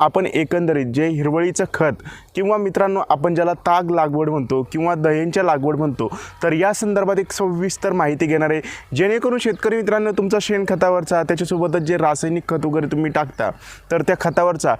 आपण एकंदरीत जे हिरवळीचं खत किंवा मित्रांनो आपण ज्याला ताग लागवड म्हणतो किंवा दह्यांच्या लागवड म्हणतो तर या संदर्भात एक सविस्तर माहिती घेणार आहे. जेणेकरून शेतकरी मित्रांनो तुमचा शेणखतावरचा त्याच्यासोबतच जे रासायनिक खत वगैरे तुम्ही टाकता तर त्या खतावरचा